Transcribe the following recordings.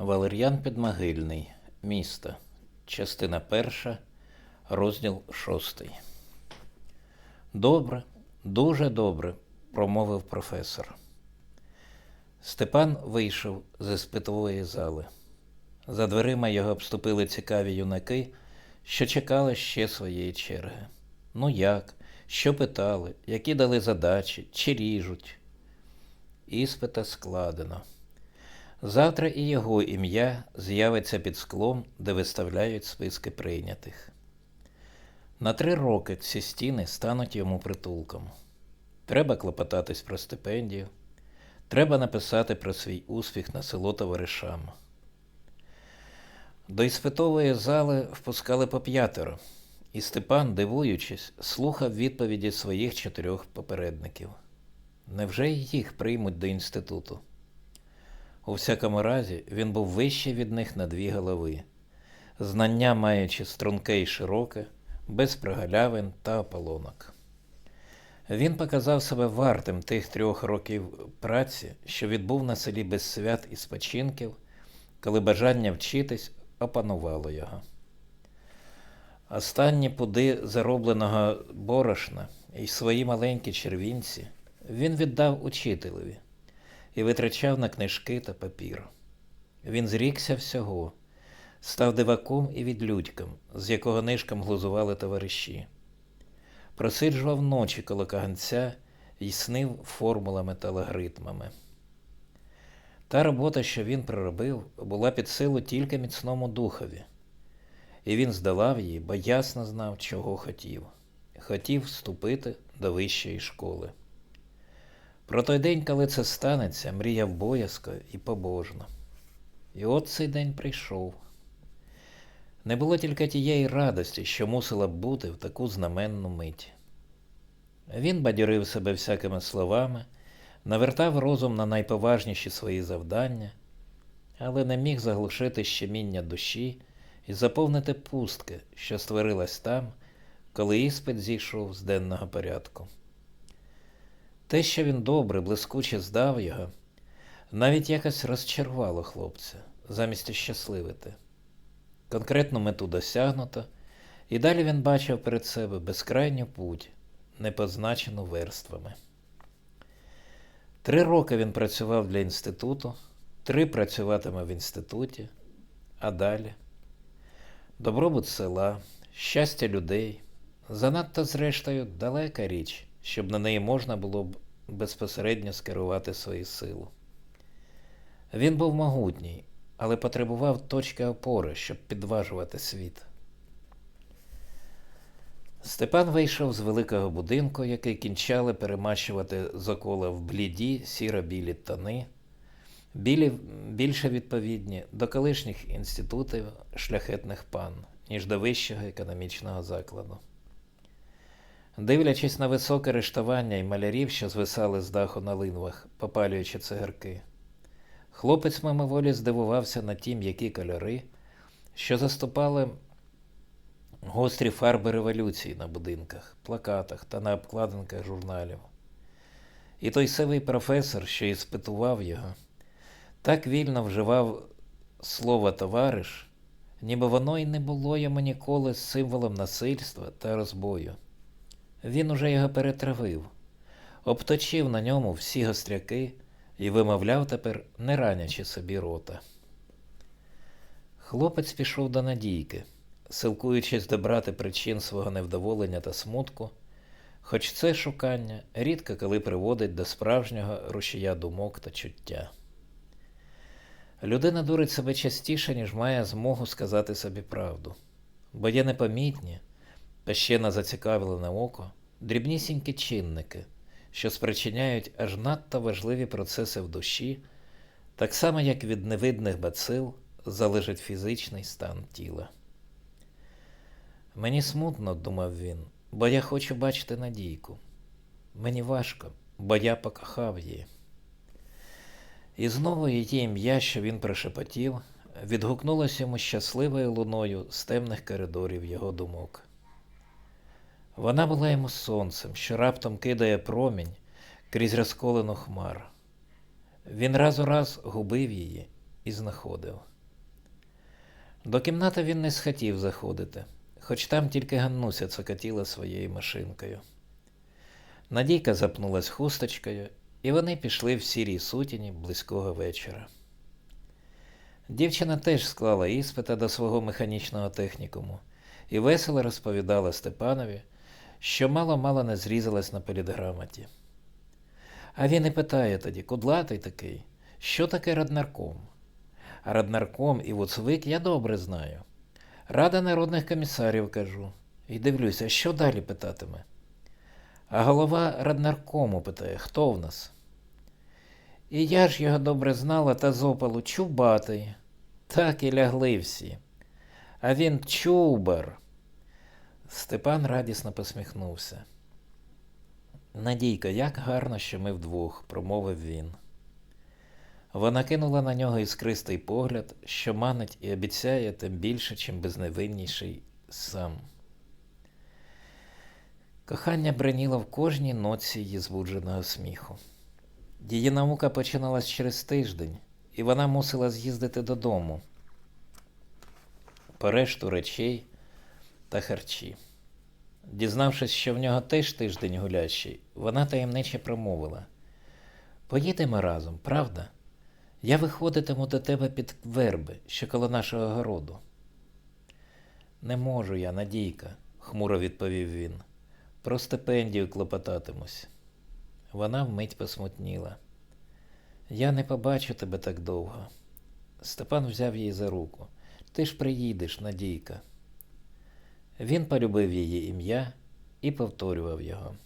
Валер'ян Підмогильний. Місто. Частина перша, розділ шостий. Добре, дуже добре, промовив професор. Степан вийшов з іспитової зали. За дверима його обступили цікаві юнаки, що чекали ще своєї черги. Ну як? Що питали, які дали задачі, чи ріжуть? Іспита складено. Завтра і його ім'я з'явиться під склом, де виставляють списки прийнятих. На три роки ці стіни стануть йому притулком. Треба клопотатись про стипендію, треба написати про свій успіх на село товаришам. До іспитової зали впускали по п'ятеро, і Степан, дивуючись, слухав відповіді своїх чотирьох попередників. Невже їх приймуть до інституту? У всякому разі, він був вищий від них на дві голови, знання маючи струнке і широке, без прогалявин та ополонок. Він показав себе вартим тих трьох років праці, що відбув на селі без свят і спочинків, коли бажання вчитись опанувало його. Останні пуди заробленого борошна і свої маленькі червінці він віддав учителеві і витрачав на книжки та папір. Він зрікся всього, став диваком і відлюдьком, з якого нишком глузували товариші. Просиджував ночі коло каганця і снив формулами та логаритмами. Та робота, що він проробив, була під силу тільки міцному духові, і він здолав її, бо ясно знав, чого хотів. Хотів вступити до вищої школи. Про той день, коли це станеться, мріяв боязко і побожно. І от цей день прийшов. Не було тільки тієї радості, що мусила бути в таку знаменну мить. Він бадьорив себе всякими словами, навертав розум на найповажніші свої завдання, але не міг заглушити щеміння душі і заповнити пустки, що створилась там, коли іспит зійшов з денного порядку. Те, що він добре, блискуче здав його, навіть якось розчарувало хлопця, замість щасливити. Конкретну мету досягнуто, і далі він бачив перед себе безкрайню путь, не позначену верствами. Три роки він працював для інституту, три працюватиме в інституті, а далі добробут села, щастя людей, занадто, зрештою, далека річ, щоб на неї можна було б безпосередньо скерувати свою силу. Він був могутній, але потребував точки опори, щоб підважувати світ. Степан вийшов з великого будинку, який кінчали перемащувати зокола в бліді сіро-білі тони, білі більше відповідні до колишніх інститутів шляхетних пан, ніж до вищого економічного закладу. Дивлячись на високе рештування і малярів, що звисали з даху на линвах, попалюючи цигарки, хлопець мимоволі здивувався на ті м'які кольори, що заступали гострі фарби революції на будинках, плакатах та на обкладинках журналів. І той сивий професор, що іспитував його, так вільно вживав слово товариш, ніби воно й не було йому ніколи символом насильства та розбою. Він уже його перетравив, обточив на ньому всі гостряки і вимовляв тепер, не ранячи собі рота. Хлопець пішов до Надійки, силкуючись добрати причин свого невдоволення та смутку, хоч це шукання рідко коли приводить до справжнього рушія думок та чуття. Людина дурить себе частіше, ніж має змогу сказати собі правду, бо є непомітні, та ще на зацікавлене око дрібнісінькі чинники, що спричиняють аж надто важливі процеси в душі, так само як від невидних бацил залежить фізичний стан тіла. Мені смутно, думав він, бо я хочу бачити надійку. Мені важко, бо я покохав її. І знову її ім'я, що він прошепотів, відгукнулося йому щасливою луною з темних коридорів його думок. Вона була йому сонцем, що раптом кидає промінь крізь розколену хмар. Він раз у раз губив її і знаходив. До кімнати він не схотів заходити, хоч там тільки Ганнуся цокотіла своєю машинкою. Надійка запнулась хусточкою, і вони пішли в сірій сутіні близького вечора. Дівчина теж склала іспита до свого механічного технікуму і весело розповідала Степанові, що мало-мало не зрізалась на політграмоті. А він і питає тоді, кудлатий такий, що таке раднарком? Раднарком і Вуцвик я добре знаю. Рада народних комісарів кажу. І дивлюся, що далі питатиме. А голова раднаркому питає, хто в нас? І я ж його добре знала та з опалу чубатий. Так і лягли всі. А він чубар. Степан радісно посміхнувся. Надійка, як гарно, що ми вдвох, промовив він. Вона кинула на нього іскристий погляд, що манить і обіцяє тим більше, чим безневинніший сам. Кохання бреніло в кожній ноці її збудженого сміху. Її наука починалась через тиждень, і вона мусила з'їздити додому по решту речей та харчі. Дізнавшись, що в нього теж тиждень гулячий, вона таємниче промовила: Поїдемо разом, правда? Я виходитиму до тебе під верби, що коло нашого городу. Не можу я, Надійка, хмуро відповів він. Про стипендію клопотатимусь. Вона вмить посмутніла. Я не побачу тебе так довго. Степан взяв її за руку. Ти ж приїдеш, Надійка. Він полюбив її ім'я і повторював його.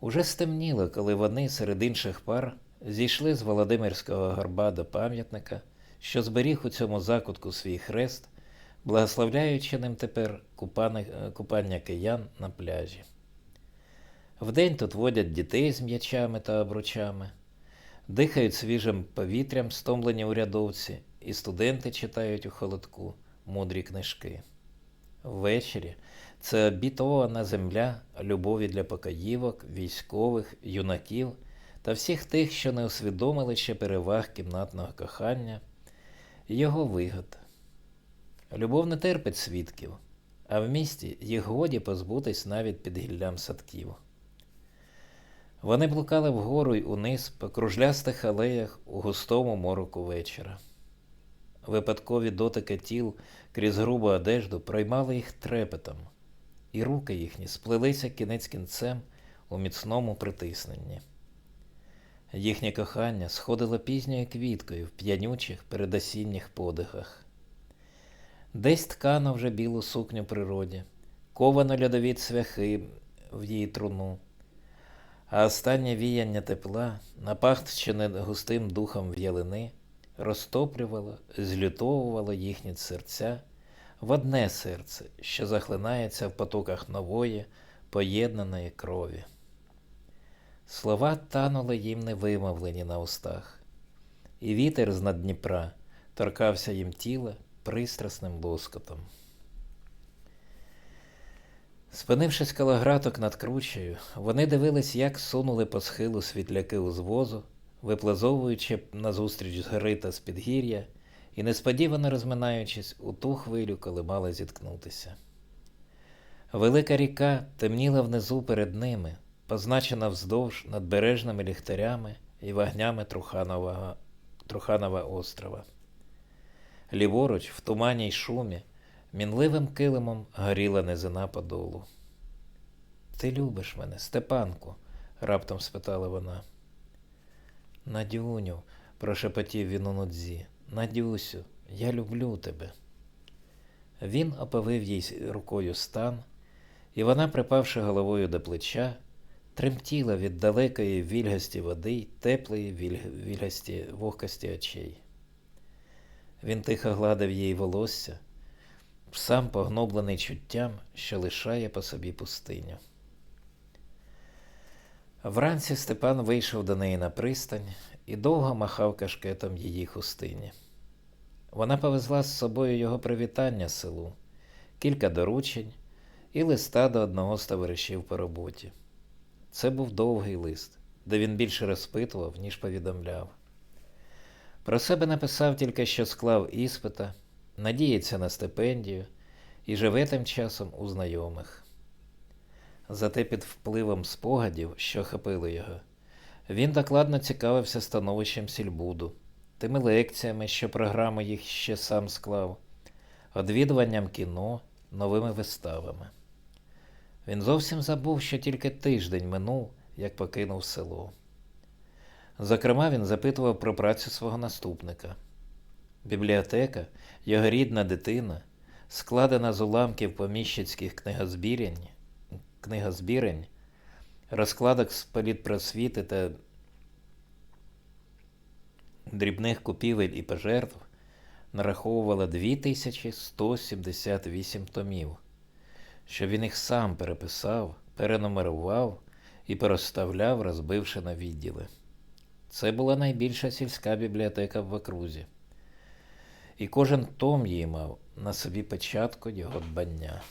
Уже стемніло, коли вони серед інших пар зійшли з Володимирського горба до пам'ятника, що зберіг у цьому закутку свій хрест, благословляючи ним тепер купання киян на пляжі. Вдень тут водять дітей з м'ячами та обручами, дихають свіжим повітрям стомлені урядовці, і студенти читають у холодку мудрі книжки. Ввечері це обітована земля любові для покоївок, військових, юнаків та всіх тих, що не усвідомили ще переваг кімнатного кохання його вигод. Любов не терпить свідків, а в місті їх годі позбутись навіть під гіллям садків. Вони блукали вгору й униз по кружлястих алеях у густому мороку вечора. Випадкові дотики тіл крізь грубу одежду проймали їх трепетом, і руки їхні сплелися кінець кінцем у міцному притисненні. Їхнє кохання сходило пізньою квіткою в п'янючих передосінніх подихах. Десь ткано вже білу сукню природі, ковано льодові цвяхи в її труну, а останнє віяння тепла, напахчене густим духом в'ялини, розтоплювало, злютовувало їхні серця в одне серце, що захлинається в потоках нової, поєднаної крові. Слова танули їм невимовлені на устах, і вітер з над Дніпра торкався їм тіла пристрасним лоскотом. Спинившись коло граток над кручею, вони дивились, як сунули по схилу світляки узвозу, виплазовуючи назустріч з гори та з підгір'я і несподівано розминаючись у ту хвилю, коли мали зіткнутися. Велика ріка темніла внизу перед ними, позначена вздовж надбережними ліхтарями і вогнями Труханового, Труханова острова. Ліворуч, в тумані й шумі, мінливим килимом горіла низина подолу. Ти любиш мене, Степанку? раптом спитала вона. Надюню, прошепотів він у нудзі, Надюсю, я люблю тебе. Він оповив їй рукою стан, і вона, припавши головою до плеча, тремтіла від далекої вільгості води й теплої віль- вільгості вогкості очей. Він тихо гладив їй волосся, сам погноблений чуттям, що лишає по собі пустиню. Вранці Степан вийшов до неї на пристань і довго махав кашкетом її хустині. Вона повезла з собою його привітання селу, кілька доручень і листа до одного з товаришів по роботі. Це був довгий лист, де він більше розпитував, ніж повідомляв. Про себе написав тільки, що склав іспита надіється на стипендію і живе тим часом у знайомих. Зате під впливом спогадів, що хапили його, він докладно цікавився становищем сільбуду, тими лекціями, що програму їх ще сам склав, одвідуванням кіно, новими виставами. Він зовсім забув, що тільки тиждень минув, як покинув село. Зокрема, він запитував про працю свого наступника. Бібліотека, його рідна дитина, складена з уламків поміщицьких книгозбірень, книгозбірень, розкладок з політпросвіти та дрібних купівель і пожертв, нараховувала 2178 томів, що він їх сам переписав, перенумерував і переставляв, розбивши на відділи. Це була найбільша сільська бібліотека в окрузі, і кожен том її мав на собі печатку його дбання.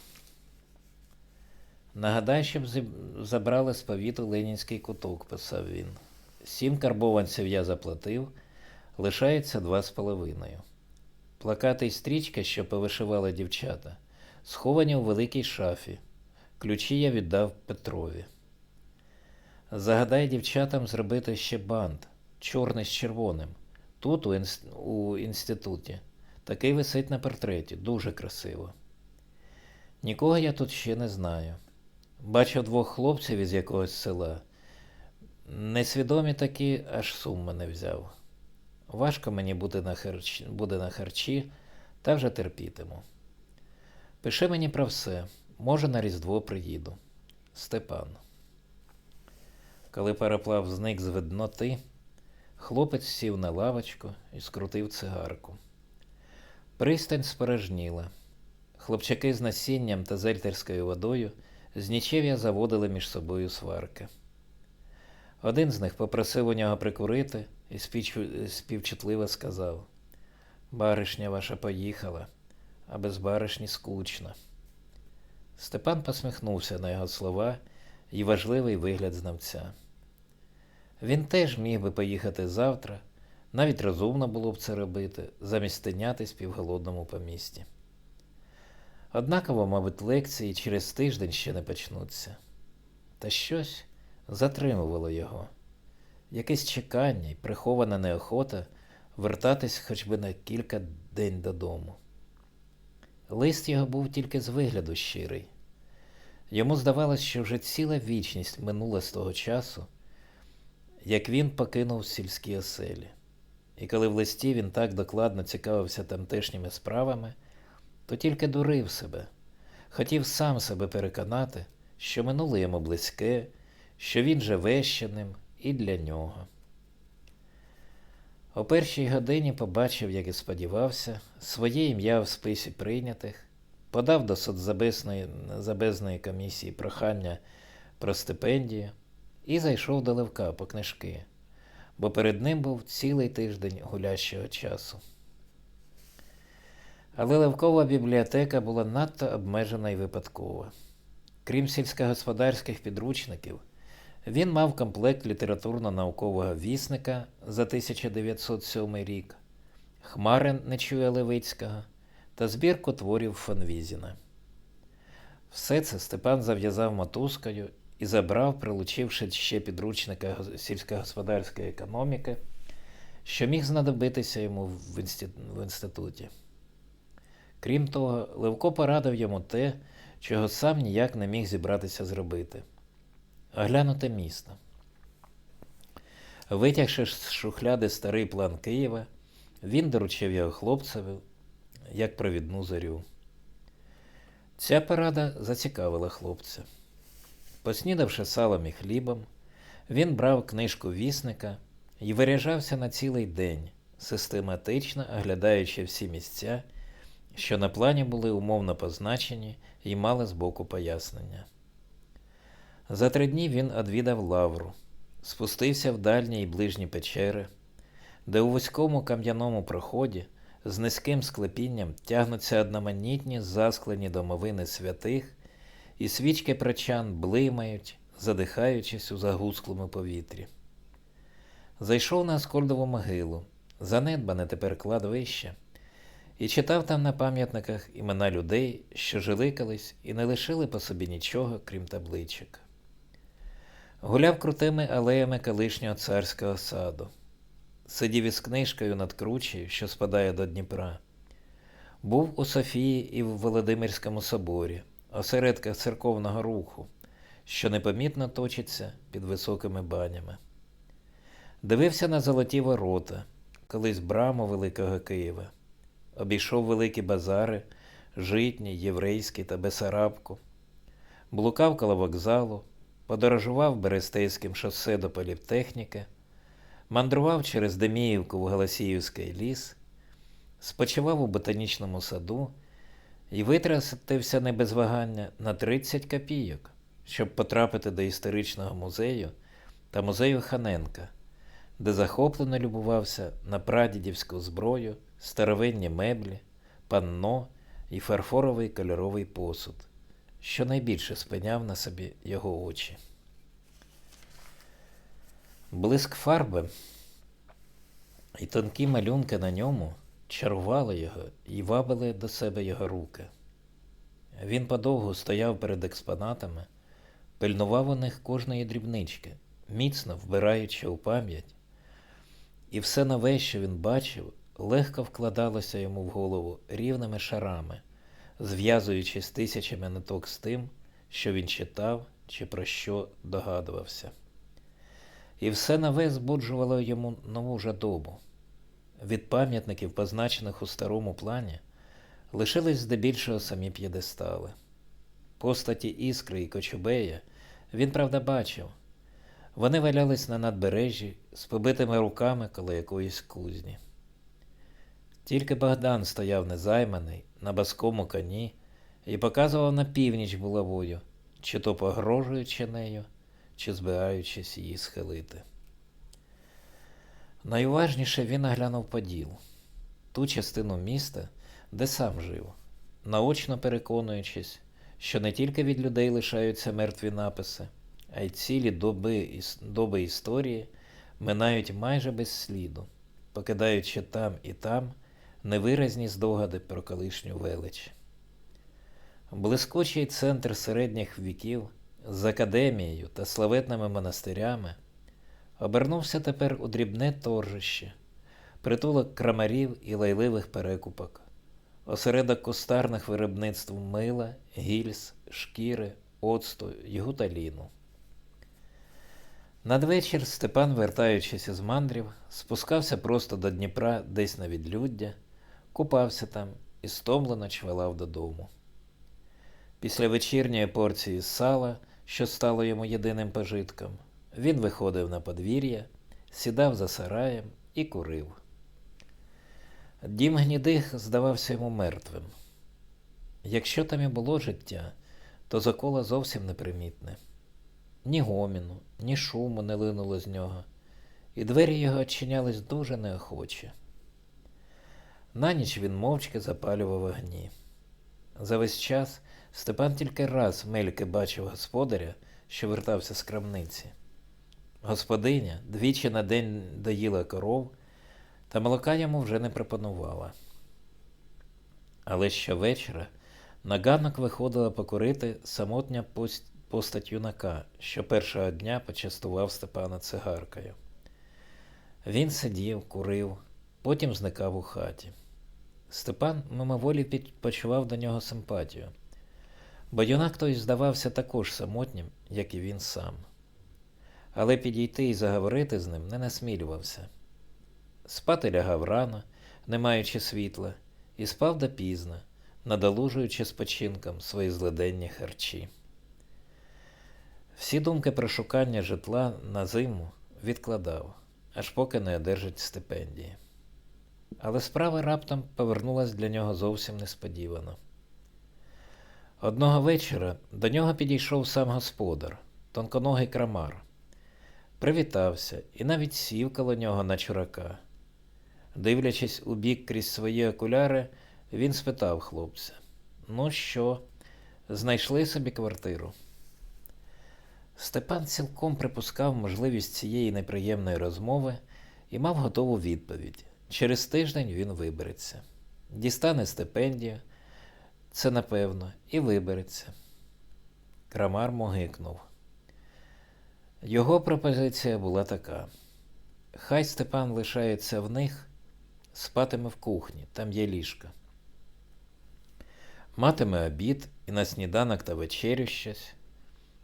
Нагадай, щоб забрали з повіту Ленінський куток, писав він. Сім карбованців я заплатив, лишається два з половиною. Плакати й стрічка, що повишивали дівчата, сховані у великій шафі. Ключі я віддав Петрові. Загадай дівчатам зробити ще бант, чорний з червоним. Тут, у, інс- у інституті. Такий висить на портреті, дуже красиво. Нікого я тут ще не знаю. Бачив двох хлопців із якогось села. Несвідомі такі, аж сум мене взяв. Важко мені бути на харч... буде на харчі, та вже терпітиму. Пиши мені про все, може на Різдво приїду. Степан. Коли пароплав зник з видноти, хлопець сів на лавочку і скрутив цигарку. Пристань спорожніла. Хлопчаки з насінням та зельтерською водою з нічев'я заводили між собою сварки. Один з них попросив у нього прикурити і співчутливо сказав: Баришня ваша поїхала, а без баришні скучно. Степан посміхнувся на його слова і важливий вигляд знавця. Він теж міг би поїхати завтра, навіть розумно було б це робити, замість тинятись півголодному по місті. Однаково, мабуть, лекції через тиждень ще не почнуться. Та щось затримувало його. Якесь чекання й прихована неохота вертатись хоч би на кілька день додому. Лист його був тільки з вигляду щирий. Йому здавалось, що вже ціла вічність минула з того часу, як він покинув сільські оселі. І коли в листі він так докладно цікавився тамтешніми справами, то тільки дурив себе, хотів сам себе переконати, що минуле йому близьке, що він живе ще ним і для нього. О першій годині побачив, як і сподівався, своє ім'я в списі прийнятих, подав до соцзабезної комісії прохання про стипендію і зайшов до Левка по книжки, бо перед ним був цілий тиждень гулящого часу. Але Левкова бібліотека була надто обмежена і випадкова. Крім сільськогосподарських підручників, він мав комплект літературно-наукового вісника за 1907 рік, Хмари Нечуя Левицького та збірку творів Фонвізіна. Все це Степан зав'язав мотузкою і забрав, прилучивши ще підручника сільськогосподарської економіки, що міг знадобитися йому в інституті. Крім того, Левко порадив йому те, чого сам ніяк не міг зібратися зробити оглянути місто. Витягши з шухляди старий план Києва, він доручив його хлопцеві як провідну зорю. Ця порада зацікавила хлопця. Поснідавши салом і хлібом, він брав книжку вісника і виряджався на цілий день, систематично оглядаючи всі місця, що на плані були умовно позначені і мали збоку пояснення. За три дні він одвідав лавру, спустився в дальні й ближні печери, де у вузькому кам'яному проході з низьким склепінням тягнуться одноманітні засклені домовини святих, і свічки прочан блимають, задихаючись у загусклому повітрі. Зайшов на Аскольдову могилу, занедбане тепер кладовище, і читав там на пам'ятниках імена людей, що жили колись і не лишили по собі нічого, крім табличок. Гуляв крутими алеями колишнього царського саду, сидів із книжкою над кручею, що спадає до Дніпра. Був у Софії і в Володимирському соборі, осередках церковного руху, що непомітно точиться під високими банями. Дивився на золоті ворота, колись браму Великого Києва, обійшов великі базари, житні, єврейські та Бесарабку, блукав коло вокзалу, подорожував Берестейським шосе до політехніки, мандрував через Деміївку в Галасіївський ліс, спочивав у ботанічному саду і витратився не без вагання на 30 копійок, щоб потрапити до історичного музею та музею Ханенка, де захоплено любувався на прадідівську зброю, старовинні меблі, панно і фарфоровий кольоровий посуд, що найбільше спиняв на собі його очі. Блиск фарби і тонкі малюнки на ньому чарували його і вабили до себе його руки. Він подовго стояв перед експонатами, пильнував у них кожної дрібнички, міцно вбираючи у пам'ять, і все нове, що він бачив, легко вкладалося йому в голову рівними шарами, зв'язуючись тисячами ниток з тим, що він читав чи про що догадувався. І все нове збуджувало йому нову жадобу. Від пам'ятників, позначених у старому плані, лишились здебільшого самі п'єдестали. Постаті іскри і кочубея він, правда, бачив. Вони валялись на надбережжі з побитими руками коло якоїсь кузні. Тільки Богдан стояв незайманий на баскому коні і показував на північ булавою, чи то погрожуючи нею, чи збираючись її схилити. Найуважніше він оглянув Поділ, ту частину міста, де сам жив, наочно переконуючись, що не тільки від людей лишаються мертві написи, а й цілі доби, доби історії минають майже без сліду, покидаючи там і там невиразні здогади про колишню велич. Блискучий центр середніх віків з академією та славетними монастирями обернувся тепер у дрібне торжище, притулок крамарів і лайливих перекупок, осередок кустарних виробництв мила, гільз, шкіри, оцту й гуталіну. Надвечір Степан, вертаючись із мандрів, спускався просто до Дніпра десь на відлюддя, купався там і стомлено чвалав додому. Після вечірньої порції сала, що стало йому єдиним пожитком, він виходив на подвір'я, сідав за сараєм і курив. Дім гнідих здавався йому мертвим. Якщо там і було життя, то закола зовсім непримітне. Ні гоміну, ні шуму не линуло з нього, і двері його очинялись дуже неохоче. На ніч він мовчки запалював вогні. За весь час Степан тільки раз мельки бачив господаря, що вертався з крамниці. Господиня двічі на день доїла коров, та молока йому вже не пропонувала. Але щовечора на ганок виходила покурити самотня постать юнака, що першого дня почастував Степана цигаркою. Він сидів, курив, потім зникав у хаті. Степан мимоволі під- почував до нього симпатію, бо юнак той здавався також самотнім, як і він сам. Але підійти і заговорити з ним не насмілювався. Спати лягав рано, не маючи світла, і спав допізно, надолужуючи спочинком свої злиденні харчі. Всі думки про шукання житла на зиму відкладав, аж поки не одержить стипендії. Але справа раптом повернулась для нього зовсім несподівано. Одного вечора до нього підійшов сам господар, тонконогий крамар. Привітався і навіть сів коло нього на чурака. Дивлячись у бік крізь свої окуляри, він спитав хлопця: Ну що, знайшли собі квартиру? Степан цілком припускав можливість цієї неприємної розмови і мав готову відповідь. Через тиждень він вибереться. дістане стипендію, це напевно, і вибереться. Крамар могикнув. Його пропозиція була така: хай Степан лишається в них, спатиме в кухні, там є ліжка. Матиме обід і на сніданок та вечерю щось,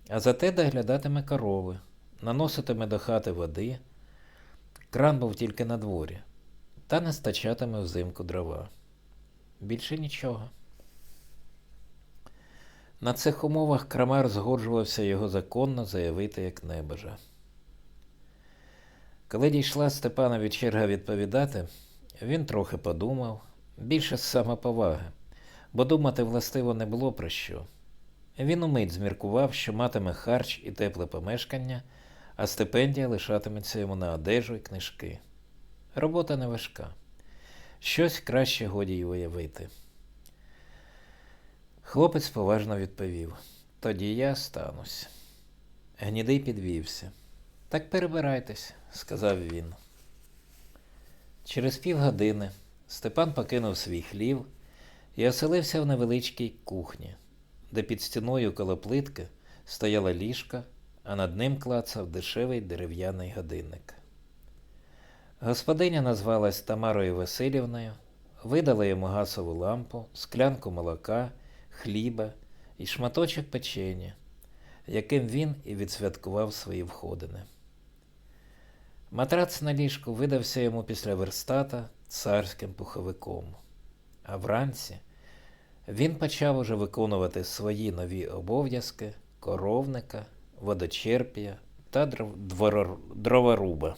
а зате доглядатиме корови, наноситиме до хати води, кран був тільки на дворі, та не стачатиме взимку дрова. Більше нічого. На цих умовах Крамар згоджувався його законно заявити як небожа. Коли дійшла Степанові черга відповідати, він трохи подумав, більше з самоповаги, бо думати властиво не було про що. Він умить зміркував, що матиме харч і тепле помешкання, а стипендія лишатиметься йому на одежу і книжки. Робота не важка. Щось краще годі й уявити. Хлопець поважно відповів: Тоді я станусь. Гнідий підвівся. Так перебирайтесь, сказав він. Через півгодини Степан покинув свій хлів і оселився в невеличкій кухні, де під стіною коло плитки стояла ліжка, а над ним клацав дешевий дерев'яний годинник. Господиня назвалась Тамарою Васильівною, видала йому гасову лампу, склянку молока, хліба і шматочок печення, яким він і відсвяткував свої входини. Матрац на ліжку видався йому після верстата царським пуховиком, а вранці він почав уже виконувати свої нові обов'язки коровника, водочерпія та дроворуба.